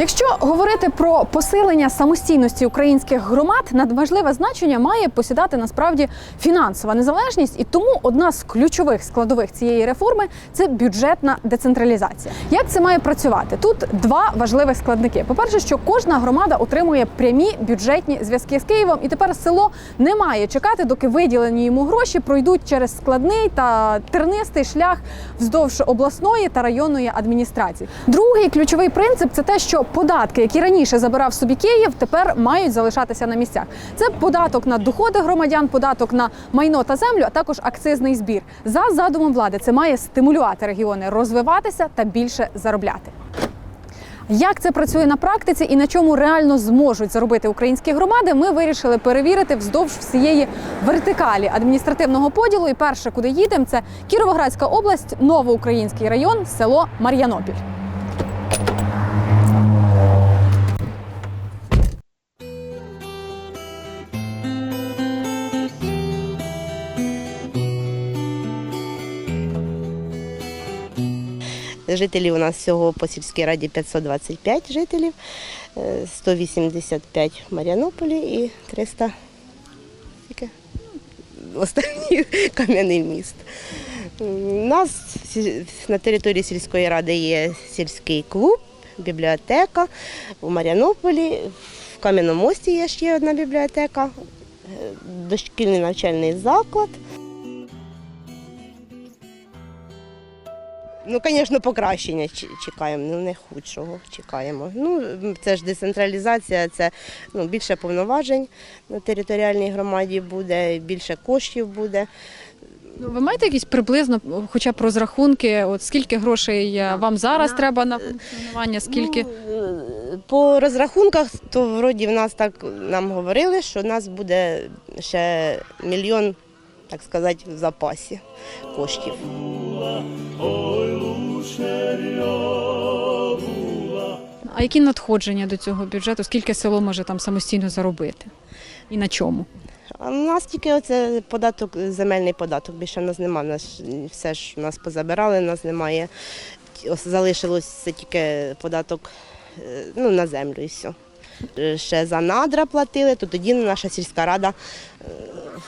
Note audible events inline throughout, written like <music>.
Якщо говорити про посилення самостійності українських громад, надважливе значення має посідати насправді фінансова незалежність, і тому одна з ключових складових цієї реформи це бюджетна децентралізація. Як це має працювати? Тут два важливих складники. По-перше, що кожна громада отримує прямі бюджетні зв'язки з Києвом, і тепер село не має чекати, доки виділені йому гроші пройдуть через складний та тернистий шлях вздовж обласної та районної адміністрації. Другий ключовий принцип це те, що податки, які раніше забирав собі Київ, тепер мають залишатися на місцях. Це податок на доходи громадян, податок на майно та землю, а також акцизний збір. За задумом влади це має стимулювати регіони розвиватися та більше заробляти. Як це працює на практиці і на чому реально зможуть заробити українські громади, ми вирішили перевірити вздовж всієї вертикалі адміністративного поділу. І перше, куди їдемо, це Кіровоградська область, новоукраїнський район, село Мар'янопіль. Жителів у нас всього по сільській раді 525 жителів, е, 185 в Маріанополі і 300 скільки? останній <laughs> кам'яний міст. У нас на території сільської ради є сільський клуб, бібліотека. У Маріанополі, в Кам'яному мості є ще одна бібліотека, е, дошкільний навчальний заклад. Ну, звісно, покращення чекаємо, ну не худшого чекаємо. Ну, це ж децентралізація, це ну, більше повноважень на територіальній громаді буде, більше коштів буде. Ну, ви маєте якісь приблизно, хоча б розрахунки, от скільки грошей е, вам зараз треба на функціонування, скільки Ну, е, по розрахунках, то вроді в нас так нам говорили, що в нас буде ще мільйон, так сказати, в запасі коштів. А які надходження до цього бюджету? Скільки село може там самостійно заробити? І на чому? А у нас тільки оце податок, земельний податок. Більше в нас немає. Нас все ж у нас позабирали, у нас немає. Це тільки податок е, ну, на землю і все. Е, Ще за надра платили, то тоді наша сільська рада е,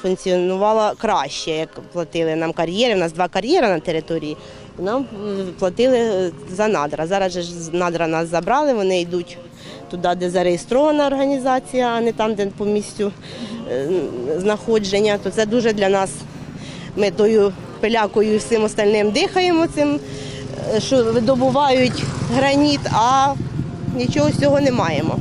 функціонувала краще, як платили нам кар'єри. У нас два кар'єри на території. Нам е, платили за надра. Зараз же надра нас забрали, вони йдуть туди, де зареєстрована організація, а не там, де по місцю знаходження. То це дуже для нас. Ми тою пилякою і всім остальним дихаємо цим, що видобувають граніт, а нічого з цього не маємо.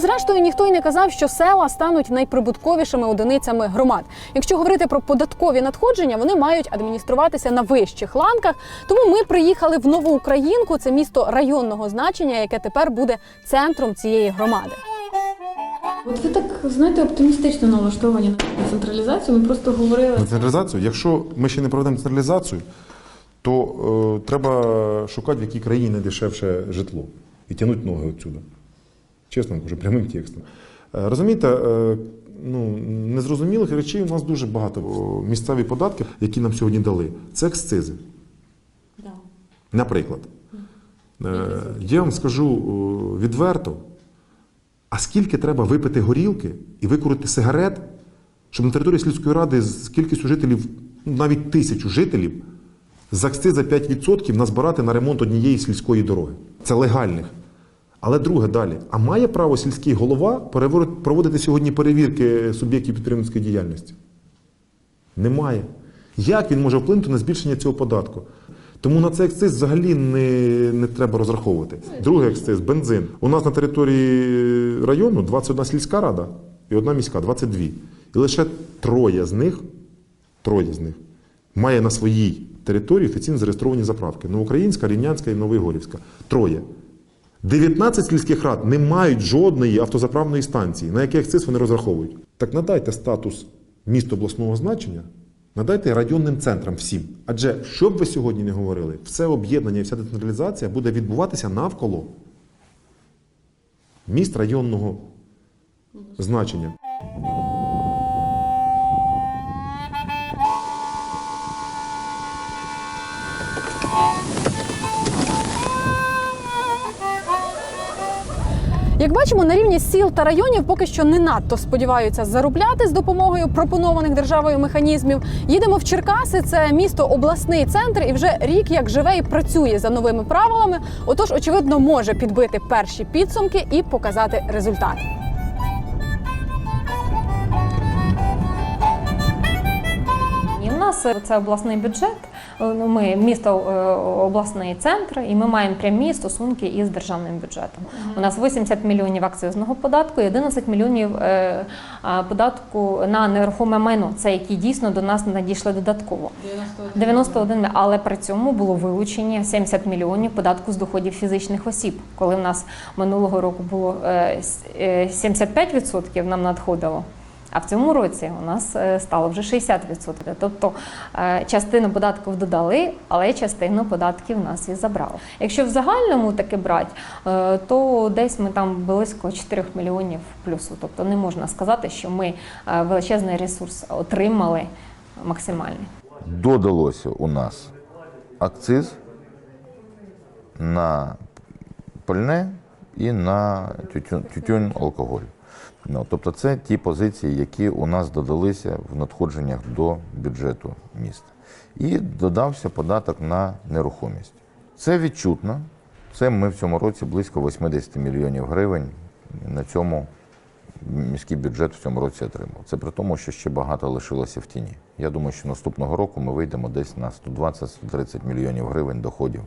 Зрештою, ніхто й не казав, що села стануть найприбутковішими одиницями громад. Якщо говорити про податкові надходження, вони мають адмініструватися на вищих ланках. Тому ми приїхали в Новоукраїнку, це місто районного значення, яке тепер буде центром цієї громади. От ви так знаєте, оптимістично налаштовані на децентралізацію. Ми просто говорили. Децентралізацію. Якщо ми ще не проведемо децентралізацію, то е, треба шукати, в якій країні найдешевше житло і тягнути ноги відсюди. Чесно кажу, прямим текстом. Е, розумієте, е, ну, незрозумілих речей у нас дуже багато. Місцеві податки, які нам сьогодні дали, це акцизи. Наприклад, е, я вам скажу відверто, а скільки треба випити горілки і викурити сигарет, щоб на території сільської ради з кількістю жителів, ну, навіть тисячу жителів, з акциз 5% назбирати на ремонт однієї сільської дороги. Це легальних. Але друге далі. А має право сільський голова проводити сьогодні перевірки суб'єктів підприємницької діяльності? Немає. Як він може вплинути на збільшення цього податку? Тому на цей акциз взагалі не, не треба розраховувати. Другий акциз бензин. У нас на території району 21 сільська рада і одна міська 22. І лише троє з них, троє з них має на своїй території офіційно зареєстровані заправки. Новоукраїнська, Рівнянська і Новоігорівська. Троє. 19 сільських рад не мають жодної автозаправної станції, на який акциз вони розраховують. Так надайте статус міст обласного значення, надайте районним центрам всім. Адже що б ви сьогодні не говорили, все об'єднання і вся децентралізація буде відбуватися навколо міст районного значення. Як бачимо, на рівні сіл та районів поки що не надто сподіваються заробляти з допомогою пропонованих державою механізмів. Їдемо в Черкаси, це місто обласний центр, і вже рік як живе і працює за новими правилами. Отож, очевидно, може підбити перші підсумки і показати результат. Нас е, це обласний бюджет. е, Ну, ми місто е, обласний центр, і ми маємо прямі стосунки із державним бюджетом. У нас 80 мільйонів акцизного податку і 11 мільйонів податку на нерухоме майно. Це які дійсно до нас надійшли додатково. 91, але при цьому було вилучені 70 мільйонів податку з доходів фізичних осіб. Коли в нас минулого року було е, с- е, 75% нам надходило. А в цьому році у нас е, стало вже 60%. Тобто е, частину податків додали, але частину податків у нас і забрали. Якщо в загальному таки брати, е, то десь ми там близько 4 мільйонів плюсу. Тобто не можна сказати, що ми величезний ресурс отримали максимальний. Додалося у нас акциз на пальне і на тютюн, алкоголь. Ну, тобто це ті позиції, які у нас додалися в надходженнях до бюджету міста. І додався податок на нерухомість. Це відчутно. Це ми в цьому році близько 80 мільйонів гривень на цьому міський бюджет в цьому році отримав. Це при тому, що ще багато лишилося в тіні. Я думаю, що наступного року ми вийдемо десь на 120-130 мільйонів гривень доходів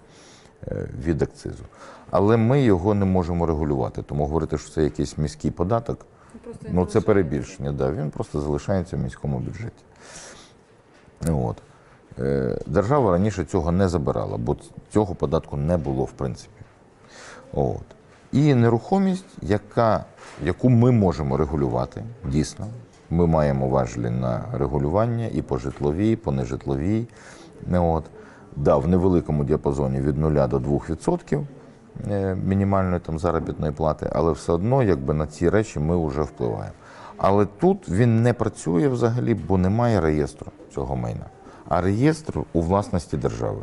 від акцизу. Але ми його не можемо регулювати. Тому говорити, що це якийсь міський податок, ну це перебільшення. Да, він просто залишається в міському бюджеті. От. Е, Держава раніше цього не забирала, бо цього податку не було в принципі. От. І нерухомість, яка, яку ми можемо регулювати, дійсно. Ми маємо важелі на регулювання і по житловій, і по нежитловій. Ну, От. Да, в невеликому діапазоні від 0 до 2% е, мінімальної там, заробітної плати, але все одно якби, на ці речі ми вже впливаємо. Але тут він не працює взагалі, бо немає реєстру цього майна. А реєстр у власності держави.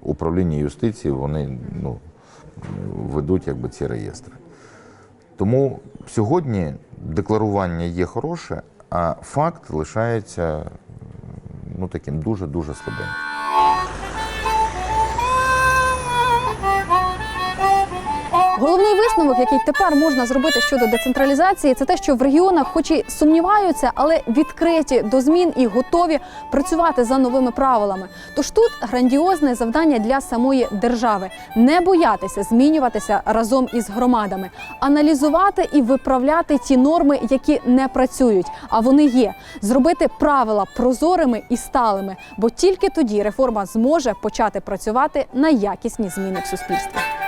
Управління юстиції вони ну, ведуть якби, ці реєстри. Тому сьогодні декларування є хороше, а факт лишається ну, таким дуже-дуже слабеньким. Головний висновок, який тепер можна зробити щодо децентралізації, це те, що в регіонах, хоч і сумніваються, але відкриті до змін і готові працювати за новими правилами. Тож тут грандіозне завдання для самої держави не боятися змінюватися разом із громадами, аналізувати і виправляти ті норми, які не працюють, а вони є. Зробити правила прозорими і сталими, бо тільки тоді реформа зможе почати працювати на якісні зміни в суспільстві.